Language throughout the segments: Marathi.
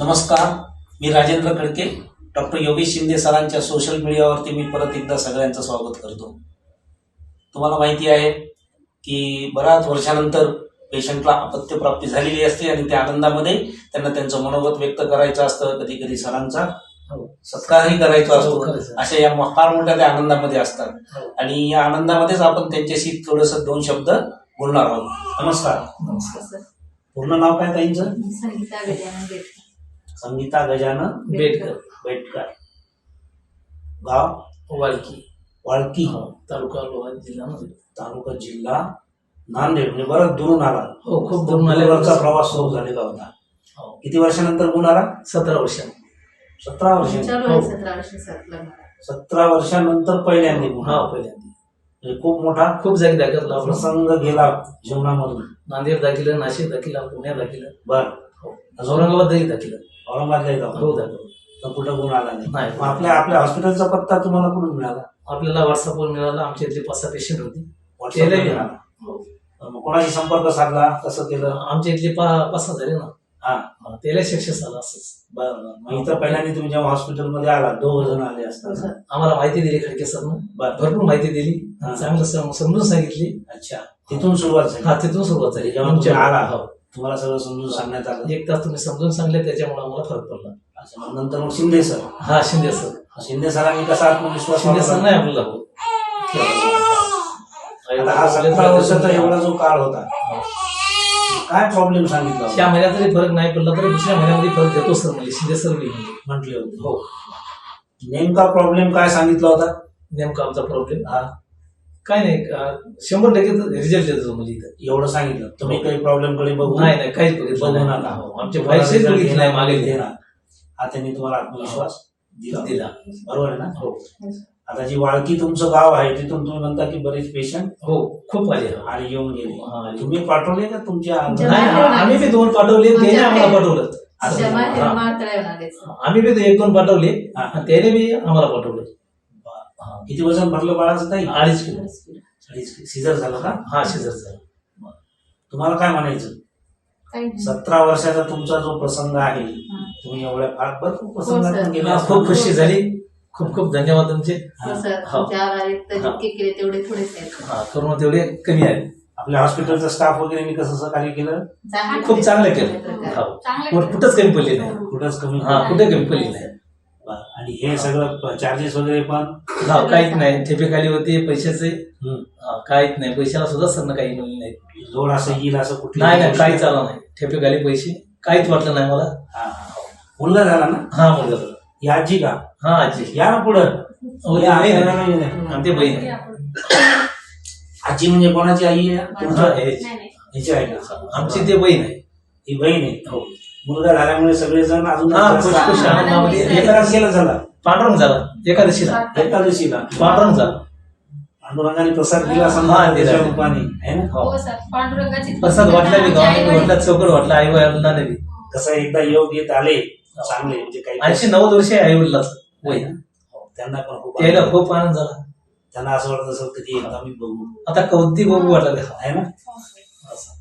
नमस्कार मी राजेंद्र खडके डॉक्टर योगेश शिंदे सरांच्या सोशल मीडियावरती मी परत एकदा सगळ्यांचं स्वागत करतो. तुम्हाला माहिती आहे की बऱ्याच वर्षानंतर पेशंटला अपत्यप्राप्ती झालेली असते आणि त्या आनंदामध्ये त्यांना त्यांचं मनोगत व्यक्त करायचं असतं कधी कधी सरांचा हो. सत्कारही करायचा हो, असतो. अशा या फार मोठ्या त्या आनंदामध्ये असतात. हो. आणि या आनंदामध्येच आपण त्यांच्याशी थोडस दोन शब्द बोलणार आहोत. नमस्कार. नमस्कार. पूर्ण नाव काय ताईंचं? संगीता गजानन बेटकर. बेटकर. गाव? वालकी वाळकी. हो, तालुका लोहा जिल्हा नांदेड. तालुका जिल्हा नांदेड. म्हणजे बरं दुरून आला. हो खूप दुरून दूरवरचा आले प्रवास सुरू झालेला होता. हो, किती वर्षानंतर गुण आला सतरा वर्ष. सतरा वर्ष सतरा वर्ष. सतरा वर्षानंतर पहिल्यांदा गुण हा. पहिल्यांदा. म्हणजे खूप मोठा खूप जागी दाखल लावला. प्रसंग गेला जीवनामधून. नांदेड दाखिलं नाशिक दाखिला पुण्यात दाखिलं. बर. हो. औरंगाबादही दाखिलं. औरंगाबादला येत हो दाखल तर कुठं गुण आला नाही. नाही. मग आपल्या आपल्या हॉस्पिटलचा पत्ता तुम्हाला कुठून मिळाला? आपल्याला व्हॉट्सअपवर मिळाला. आमच्या इथले पाच सहा पेशंट होते मिळाला. हो. मग कोणाशी संपर्क साधला? कसं केलं? आमच्या इथले पा- पाच सहा झाले ना. हा. हा, त्याला सक्सेस आला असंच. बरं बरं. मग इथं पहिल्यांदा तुम्ही जेव्हा हॉस्पिटलमध्ये आला दोघ जण आले असतात आम्हाला माहिती दिली खडके सरनं. बरं. भरपूर माहिती दिली. हा. चांगलं सम- समजून सांगितली. अच्छा. तिथून सुरुवात झाली. हा तिथून सुरुवात झाली. जेव्हा तुम्ही आला. हो. तुम्हाला सगळं समजून सांगण्यात आलं. एक तास तुम्ही समजून सांगले त्याच्यामुळे आम्हाला फरक पडला. अच्छा, मग नंतर मग शिंदे सर. हा शिंदे सर. शिंदे सरांनी कसा आत्मविश्वास शिंदे सर? नाही आपल्याला हो. आता हा सतरा वर्षाचा एवढा जो काळ होता काय प्रॉब्लेम सांगितला त्या? महिन्यात जरी फरक नाही पडला तरी दुसऱ्या महिन्यामध्ये फरक देतो सर म्हणजे शिंदे सर म्हणजे म्हटले होते. हो. नेमका प्रॉब्लेम काय सांगितला होता? नेमका आमचा प्रॉब्लेम हा काय नाही शंभर टक्के रिझल्ट देतो म्हणजे इथं. एवढं सांगितलं. तुम्ही काही प्रॉब्लेमकडे बघू. नाही नाही काहीच बघितलं बघू. नका. हो, आमचे result बघितले नाही मागे देणार. हा त्यांनी तुम्हाला आत्मविश्वास दिला दिला. बरोबर आहे ना? हो. आता जी वाळकी तुमचं गाव आहे तिथून तुम्ही म्हणता की बरेच पेशंट हो खूप आले. आणि येऊन गेले. हा. तुम्ही पाठवले का तुमच्या आम्ही बी दोन पाठवले त्याने आम्हाला पाठवलं. हा. आम्ही बी एक दोन पाठवले हा. त्याने बी आम्हाला पाठवलं. हा. किती वजन भरलं बाळाचं ताई? अडीच किलो. सिझर झालं का? हा शिजर झाला. तुम्हाला काय म्हणायचं. सतरा वर्षाचा तुमचा जो प्रसंग आहे हा. तुम्ही एवढ्या फार भरपूर हो, प्रसंगातून. गेले. हा. खूप खुशी झाली. खूप खूप धन्यवाद तुमचे. हो हो. हा. केले तेवढे आहेत. हा करोना तेवढे कमी आहे आपल्या हॉस्पिटलचा स्टाफ वगैरे मी कसं सहकार्य केलं? खूप चांगलं केलं. हो. कुठंच कमी पडले नाही. कुठंच कमी हा कुठे कमी पडले नाही. आणि हे सगळं चार्जेस वगैरे पण हा काहीच नाही. ठेपेखाली होते पैशाचे. हम्म, हा, काहीच नाही. पैशाला सुद्धा सर काही मिळले नाही जोड असं येईल असं कुठलं नाही नाही काहीच आलं नाही. ठेपेखाली पैसे. काहीच वाटलं नाही मला. हा. मुलगा झाला ना? हा मुलगा झाला. ही आजी का? हा आजी. या ना पुढं. हो, या. आणि ते बहीण आहे. आजी म्हणजे कोणाची आई आहे? हा, तुमच्या हे- हिची आहे का आमची ते बहीण आहे. ही बहीण आहे. हो. मुलगा झाल्यामुळे सगळेजण अजून हा, जास्त खुश खुश आनंदामध्ये एका केलं झाला. पांडुरंग झाला. एकादशीला. एकादशीला. पांडुरंग झाला. पांडुरंगाने प्रसाद दिला हा, समजा दिला. त्याच्या रूपाने. है ना? हो. हो सर पांडुरंगाची प्रसाद वाटला मी गावात वाटला चौकड वाटला आई वडिलांना बी कसं एकदा योग येत आले चांगले म्हणजे काही ऐंशी नव्वद वर्ष आहे आई वडिलाचं वय. हो, त्यांना पण खूप त्याला आनंद. खूप आनंद झाला. त्यांना असं वाटत असेल कधी एकदा मी बघू. आता कौतिक बघू वाटलं ते. आहे ना? असं.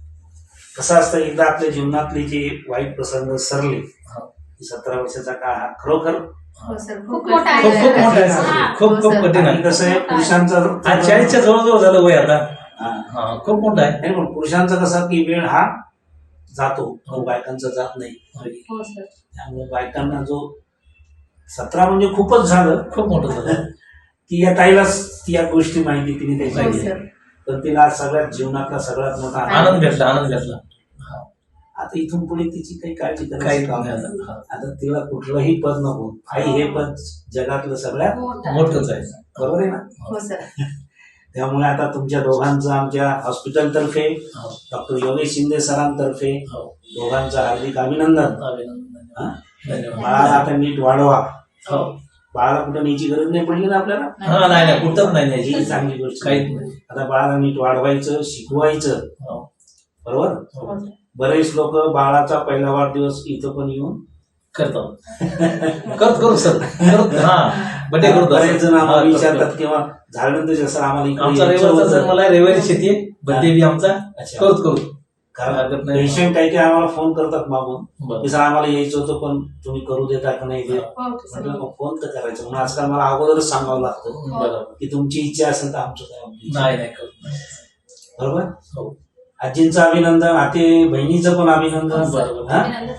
कसं असतं एकदा आपल्या जीवनातले जे वाईट प्रसंग सरले हा. सतरा वर्षाचा काळ हा खरोखर हो सर खूप खूप मोठा खूप खूप मोठं आहे. हा. खूप हो, खूप सर. कठीण आहे. कसं आहे पुरुषांचं आज चाळीसच्या जवळजवळ झालं वय आता. हा. हा खूप मोठं आहे. नाही पण पुरुषांचं कसं की वेळ हा जातो बायकांचा जात नाही. हो सर. त्यामुळे बायकांना जो सतरा म्हणजे खूपच झालं. खूप मोठं झालं. की या ताईलाच या गोष्टी माहिती तिने हो त्याची सर. पण तिला सगळ्यात जीवनातला सगळ्यात मोठा आनंद भेटला आनंद भेटला हा. आता इथून पुढे तिची काही काळजी काही करायची काम. आता. तिला कुठलंही पद नको. आई हे पद जगातलं सगळ्यात मोठंच आहे. बरोबर आहे ना? हो सर. त्यामुळे आता तुमच्या दोघांचं आमच्या हॉस्पिटलतर्फे हो. डॉक्टर योगेश शिंदे सरांतर्फे हो. दोघांचं हार्दिक अभिनंदन. अभिनंदन. हा? धन्यवाद. बाळाला आता नीट वाढवा. हो. बाळाला कुठं न्यायची गरज नाही पडली ना आपल्याला हा नाही नाही कुठंच नाही ही न्यायची. चांगली गोष्ट काहीच नाही आता बाळाला नीट वाढवायचं शिकवायचं हो. बरोबर हो. बरेच लोक बाळाचा पहिला वाढदिवस इथं पण येऊन करतो करत करू सर करत हा बड्डे करतो बरेच जण आम्हाला. विचारतात किंवा झाल्यानंतर जसं आम्हाला इकडे आमचा यायचं रविवारचा होतं. जर मला रविवारी शेती आहे बी आमचा अच्छा. करत करू कारण हरकत नाही. पेशंट काही काही आम्हाला फोन करतात मागून बरं. की सर आम्हाला यायचं होतं पण तुम्ही करू देता का नाही देत हो, म्हटलं फोन तर करायचं म्हणून आजकाल मला अगोदरच सांगावं लागतं बरोबर की तुमची इच्छा असेल तर आमचं काय. नाही. बरोबर हो आजींचं अभिनंदन आते बहिणीचं पण अभिनंदन बरोबर. हा? अभिनंदन.